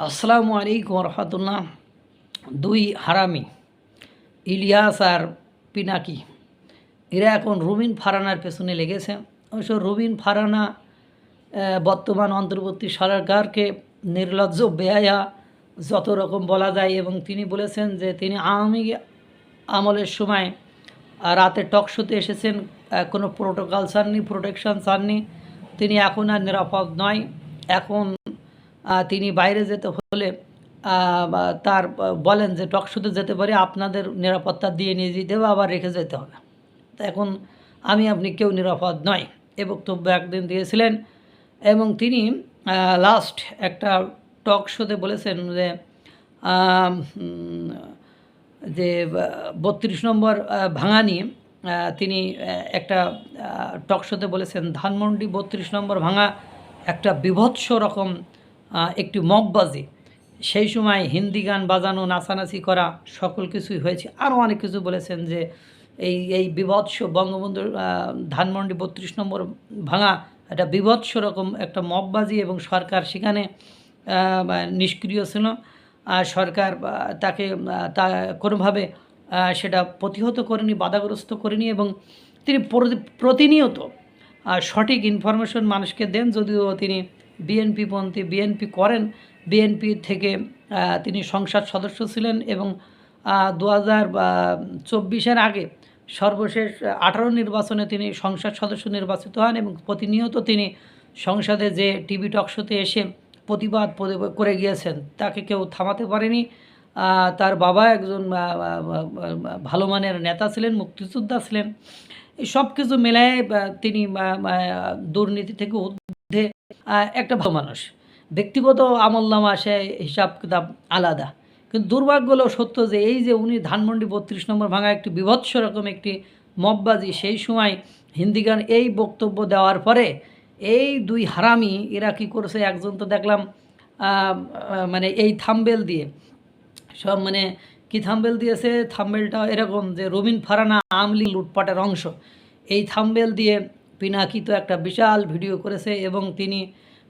আসসালামু আলাইকুম রহমতুল্লাহ। দুই হারামি, ইলিয়াস আর পিনাকি। এরা এখন রুবিন ফারানার পেছনে লেগেছে। অবশ্য রুবিন ফারানা বর্তমান অন্তর্বর্তী সরকারকে নির্লজ্জ, বেহায়া, যত রকম বলা যায়, এবং তিনি বলেছেন যে তিনি আওয়ামী আমলের সময় রাতে টক শোতে এসেছেন কোনো প্রোটোকল চাননি প্রোটেকশন চাননি তিনি এখন আর নিরাপদ নয়। এখন তিনি বাইরে যেতে হলে তার বলেন যে টক শোতে যেতে পারে, আপনাদের নিরাপত্তা দিয়ে নিয়ে যেতে হবে, আবার রেখে যেতে হবে। তো এখন আমি, আপনি কেউ নিরাপদ নয় এ বক্তব্য একদিন দিয়েছিলেন। এবং তিনি লাস্ট একটা টক শোতে বলেছেন যে যে বত্রিশ নম্বর ভাঙা নিয়ে তিনি একটা টক শোতে বলেছেন, ধানমন্ডি বত্রিশ নম্বর ভাঙা একটা বিভৎস রকম একটি মগবাজি সেই সময় হিন্দি গান বাজানো, নাচানাচি করা সকল কিছুই হয়েছে। আরও অনেক কিছু বলেছেন যে এই এই বিভৎস বঙ্গবন্ধুর ধানমন্ডি বত্রিশ নম্বর ভাঙা একটা বিভৎস রকম একটা মগবাজি এবং সরকার সেখানে নিষ্ক্রিয় ছিল। সরকার তাকে তা কোনোভাবে সেটা প্রতিহত করেনি, বাধাগ্রস্ত করেনি এবং তিনি প্রতিনিয়ত সঠিক ইনফরমেশন মানুষকে দেন, যদিও তিনি বিএনপি পন্থী বিএনপি করেন। বিএনপি থেকে তিনি সংসদ সদস্য ছিলেন এবং দু হাজার চব্বিশের আগে সর্বশেষ আঠারো নির্বাচনে তিনি সংসদ সদস্য নির্বাচিত হন এবং প্রতিনিয়ত তিনি সংসদে যে টিভি টক শোতে এসে প্রতিবাদ করে গিয়েছেন, তাকে কেউ থামাতে পারেনি। তার বাবা একজন ভালো মানের নেতা ছিলেন, মুক্তিযোদ্ধা ছিলেন। এই সব কিছু মেলায় তিনি দুর্নীতি থেকে ঊর্ধ্বে একটা ভালো মানুষ। ব্যক্তিগত আমলনামা সে হিসাব কিতাব আলাদা। কিন্তু দুর্ভাগ্য হলো সত্য যে এই যে উনি ধানমন্ডি বত্রিশ নম্বর ভাঙা একটি বিভৎস রকম একটি মববাজি সেই সময় হিন্দি গান এই বক্তব্য দেওয়ার পরে এই দুই হারামি, এরা কী করেছে একজন তো দেখলাম মানে এই থাম্বেল দিয়ে। সব মানে কি থাম্বেল দিয়েছে? থাম্বেলটা এরকম যে রবিন ফারানা আমলি লুটপাটের অংশ। এই থাম্বেল দিয়ে পিনাকি তো একটা বিশাল ভিডিও করেছে এবং তিনি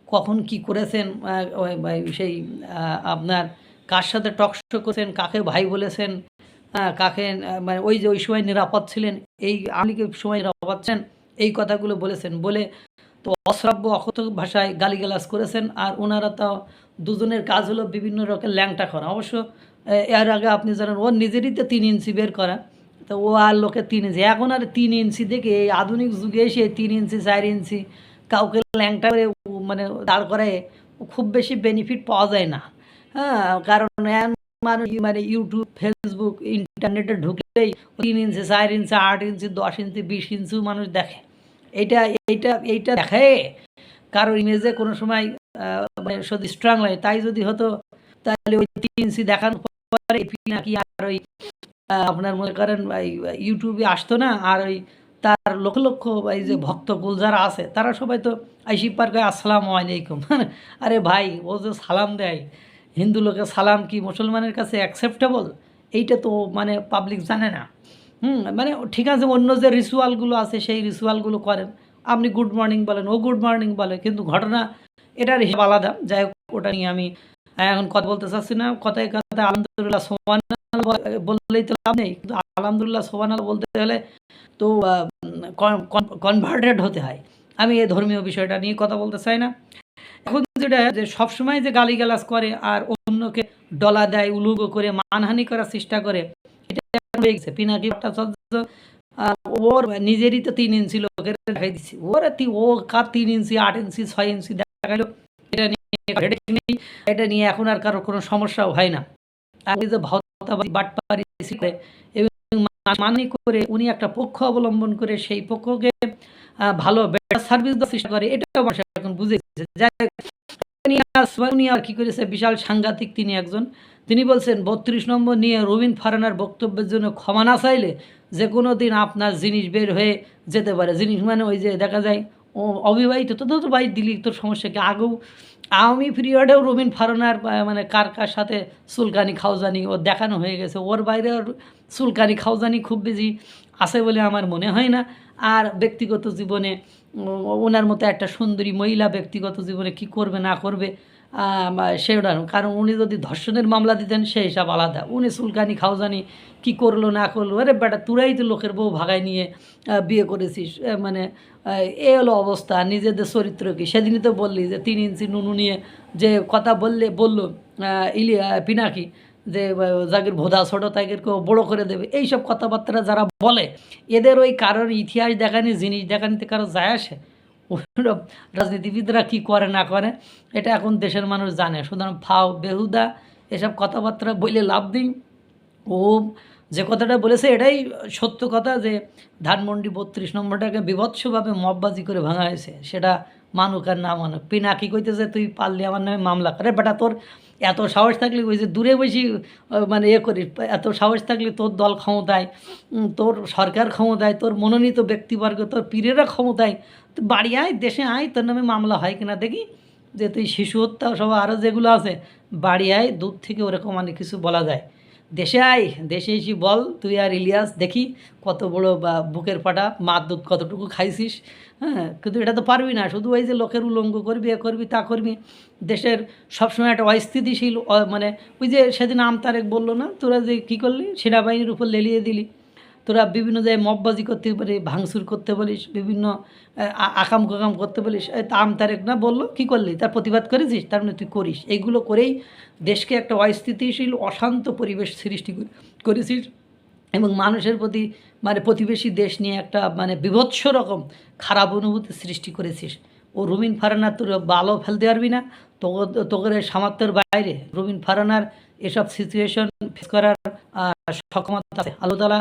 কখন কি করেছেন সেই আপনার কার সাথে টকশো করেছেন, কাকে ভাই বলেছেন কাকে মানে ওই যে ওই সময় নিরাপদ ছিলেন, এই আমলিকে সময় নিরাপদ ছিলেন, এই কথাগুলো বলেছেন। বলে তো অশ্রাব্য অকথ ভাষায় গালিগালাজ করেছেন আর ওনারা তো দুজনের কাজ হলো বিভিন্ন রকম ল্যাংটা করা। অবশ্য এর আগে আপনি জানেন ওর নিজেরই তো তিন ইঞ্চি বের করা। তো ও আর লোকে তিন ইঞ্চি। এখন আর তিন ইঞ্চি দেখে এই আধুনিক যুগে এসে তিন ইঞ্চি, চার ইঞ্চি কাউকে ল্যাংটা করে মানে দাঁড় করে খুব বেশি বেনিফিট পাওয়া যায় না। হ্যাঁ কারণ মানুষ মানে ইউটিউব ফেসবুক ইন্টারনেটে ঢুকলেই তিন ইঞ্চি, চার ইঞ্চি, আট ইঞ্চি, দশ ইঞ্চি, বিশ ইঞ্চিও মানুষ দেখে। এইটা এইটা এইটা দেখে। কারও ইমেজে কোনো সময় মানে যদি স্ট্রং লাগে। তাই যদি হতো, তাহলে ওই তিন ইঞ্চি দেখানোর পরে নাকি আর ওই আপনার মনে করেন ইউটিউবে আসতো না, আর ওই তার লক্ষ লক্ষ এই যে ভক্তকুল যারা আছে, তারা সবাই তো আইসি পার্কে আসসালামু আলাইকুম। আরে ভাই, ও যে সালাম দেয়, হিন্দু লোকে সালাম কি মুসলমানের কাছে অ্যাকসেপ্টেবল এইটা তো মানে পাবলিক জানে না। হুম মানে ঠিক আছে, অন্য যে রিচুয়ালগুলো আছে, সেই রিচুয়ালগুলো করেন। আপনি গুড মর্নিং বলেন, ও গুড মর্নিং বলে, কিন্তু ঘটনা এটার হিসাব আলাদা। যাই হোক, ওটা নিয়ে আমি এখন কথা বলতে চাচ্ছি না। কথায় কথায় আলহামদুলিল্লাহ, সোমান বললেই তো লাভ নেই। কিন্তু আলহামদুলিল্লাহ সোমান বলতে হলে তো কনভার্টেড হতে হয়। আমি এই ধর্মীয় বিষয়টা নিয়ে কথা বলতে চাই না। এখন যেটা, যে সবসময় যে গালিগালাজ করে আর অন্যকে ডলা দেয়, উলুগ করে, মানহানি করার চেষ্টা করে ওর নিজেরই তো তিন ইঞ্চি লোকের দেখাই দিচ্ছে ওর ও কার তিন ইঞ্চি, আট ইঞ্চি, ছয় ইঞ্চি দেখাল এটা নিয়ে এটা নিয়ে এখন আর কারোর কোনো সমস্যাও হয় না। আর যে ভাওতাবাজি বাটপারি করে এবং মানি করে উনি একটা পক্ষ অবলম্বন করে সেই পক্ষকে ভালো সার্ভিস দেওয়ার করে, এটাও মানুষ এখন বুঝে গেছে। যাই আর- কি করেছে? বিশাল সাংঘাতিক তিনি একজন। তিনি বলছেন, বত্রিশ নম্বর নিয়ে রবীন ফারানার বক্তব্যের জন্য ক্ষমা না চাইলে যে কোনো দিন আপনার জিনিস বের হয়ে যেতে পারে। জিনিস মানে ওই যে দেখা যায় অবিবাহিত, তো তো ভাই দিলি, তোর সমস্যা কি? আগেও আওয়ামী পিরিয়ডেও রুবিন ফারোনার মানে কার কার সাথে সুলকানি খাওজানি ও দেখানো হয়ে গেছে। ওর বাইরে সুলকানি খাওজানি খুব বেশি আছে বলে আমার মনে হয় না। আর ব্যক্তিগত জীবনে ওনার মতো একটা সুন্দরী মহিলা ব্যক্তিগত জীবনে কি করবে, না করবে সেটা কারণ উনি যদি ধর্ষণের মামলা দিতেন সেই হিসাব আলাদা। উনি সুলকানি খাওজানি, কি করল, না করল, আরে বেটা তুরাই তো লোকের বউ ভাগায় নিয়ে বিয়ে করেছিস। মানে এ হলো অবস্থা। নিজেদের চরিত্র কি? সেদিনই তো বললি যে তিন ইঞ্চি নুনু নিয়ে যে কথা বললে, বলল ইলি পিনাকি যে যাদের ভোদা ছোটো তাদেরকেও বড়ো করে দেবে। এইসব কথাবার্তা যারা বলে, এদের ওই কারোর ইতিহাস দেখানি জিনিস দেখানিতে কারও যায় আসে? ওইসব রাজনীতিবিদরা কী করে, না করে, এটা এখন দেশের মানুষ জানে। সুতরাং ফাও, বেহুদা, এসব কথাবার্তা বলে লাভ দিই ও যে কথাটা বলেছে, এটাই সত্য কথা যে, ধানমন্ডি বত্রিশ নম্বরটাকে বিভৎসভাবে মববাজি করে ভাঙা হয়েছে। সেটা মানুক আর না মানুক। পিনাকি কইতেছে, তুই পারলি আমার নামে মামলা করে। বেটা, তোর এত সাহস থাকলে ওই যে দূরে বসি মানে এ করিস, এত সাহস থাকলে তোর দল ক্ষমতায় তোর সরকার ক্ষমতায়, তোর মনোনীত ব্যক্তিবর্গ, তোর পীরেরা ক্ষমতায় বাড়ি আয়, দেশে আয়, তোর নামে মামলা হয় কিনা দেখি। যে তুই শিশু হত্যা সব আরও যেগুলো আছে, বাড়ি আয়, দূর থেকে ওরকম অনেক কিছু বলা যায়। দেশে আয়, দেশে এসে বল, তুই আর ইলিয়াস দেখি কত বড় বা বুকের পাটা, মার দুধ কতটুকু খাইছিস হ্যাঁ? কিন্তু এটা তো পারবি না, শুধু ওই যে লোকের উলঙ্গ করবি, এ করবি, তা করবি। দেশের সবসময় একটা অস্থিতিশীল মানে ওই যে সেদিন আমতারেক বলল না, তোরা যে কী করলি, সেনাবাহিনীর উপর লেলিয়ে দিলি। তোরা বিভিন্ন জায়গায় মববাজি করতে পারি ভাঙচুর করতে বলিস বিভিন্ন আকাম কাকাম করতে বলিস এই তা আম তারেক না বলল, কী করলি? তার প্রতিবাদ করেছিস? তার মানে তুই করিস। এইগুলো করেই দেশকে একটা অস্থিতিশীল, অশান্ত পরিবেশ সৃষ্টি করেছিস এবং মানুষের প্রতি মানে প্রতিবেশী দেশ নিয়ে একটা মানে বিভৎস রকম খারাপ অনুভূতি সৃষ্টি করেছিস। ও রুমিন ফারানার তোর বালও ফেলতে পারবি না। তো তোদের সামর্থ্যের বাইরে রুমিন ফারানার এসব সিচুয়েশন ফেস করার সক্ষমতা আছে। আল্লাহ